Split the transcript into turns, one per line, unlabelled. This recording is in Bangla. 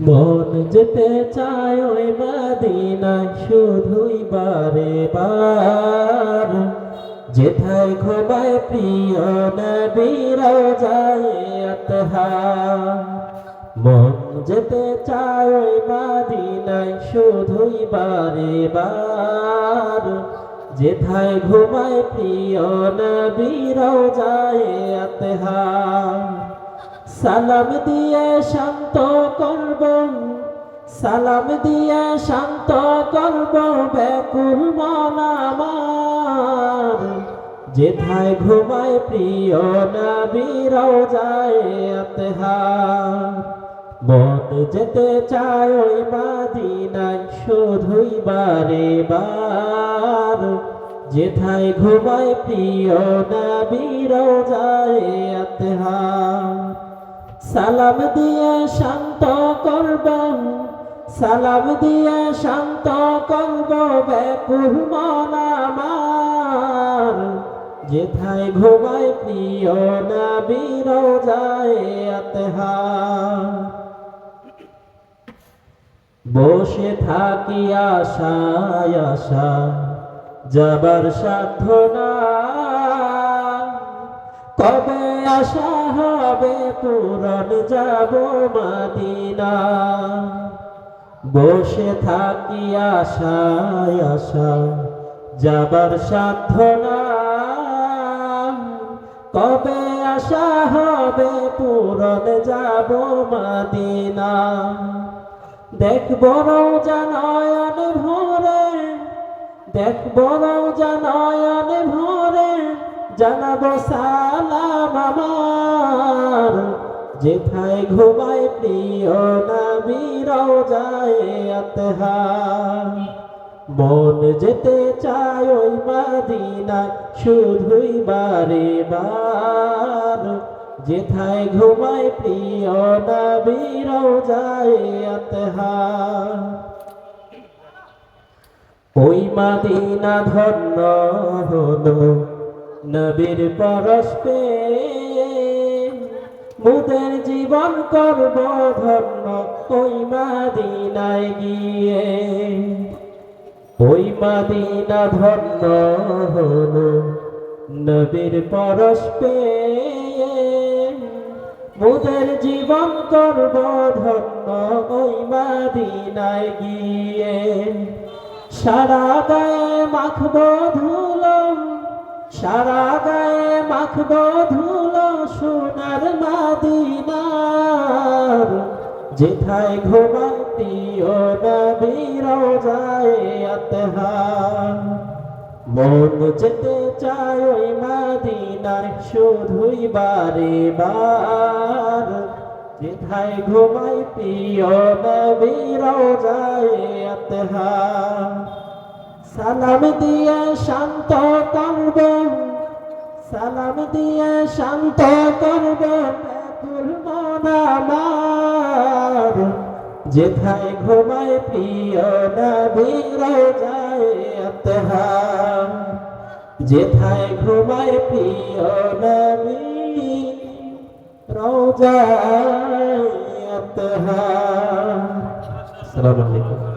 মন যেতে চায় ওই মদিনায়, শুধুই বারে বার। যেথায় ঘুমায় প্রিয় নবীরাও যায় মন যেতে চায় ওই মদিনায়, শুধুই বারে বার। যেথায় ঘুমায় প্রিয় নবীরাও যায় আতহার সালাম দিয়ে শান্ত করব, সালাম দিয়ে শান্ত করব ব্যাকুল মন আমার। যেথায় ঘুমায় প্রিয় নবীরাও যায় মন যেতে চায় ওই মাদিনায়, শুধুই বারে বার। যেথায় ঘুমায় প্রিয় নবীরাও যায় আতহার সালাম দিয়ে শান্ত করব। সালাম দিয়ে শান্ত করব ব্যাকুল মন আমার। যেথায় ঘুমায় প্রিয় নবীরাও যায় আতহার বসে থাকি আশায় আশা, যাবার সাধ্য কবে আশা হবে পূরণ যাব মাদিনা। বসে থাকি আশায় আশা, যাবার সাধ্য না কবে আশা হবে পূরণ যাব মাদিনা। দেখব জানয়ন ভরে, দেখব জানয়ন ভরে জানাব সালাম আমার। যেথায় ঘুমায় প্রিয় নবীরাও যায় আতহার। মন যেতে চায় ওই মাদিনা শুধুই বারে বার। যেথায় ঘুমায় প্রিয় নবীরাও যায় আতহার। ওই মাদিনা ধন্য হলো নবীর পরস্পে মুদের জীবন করব ধন্য ওই মাদিনায় গিয়ে। ওই মাদিনা ধন্য হলো নবীর পরস্পে মুদের জীবন করব ধন্য ওই মাদিনায় গিয়ে। সারা গায়ে মাখব ধুলো সারা গায়ে মাখব ধুলো সোনার মাদিনার। যেথায় ঘুমায় প্রিয় নবীরাও যায় আতহার মন যেতে চায় ওই মাদিনার, শুধুই বারে বার। যেথায় ঘুমায় প্রিয় নবীরাও যায় আতহার সালাম দিয়ে শান্ত করব। সালাম দিয়ে শান্ত করব। আমার। যেথায় ঘুমায় প্রিয় আতহার যেথায় ঘুমায় প্রিয় নবী রোজায় আতহার আসসালামু আলাইকুম।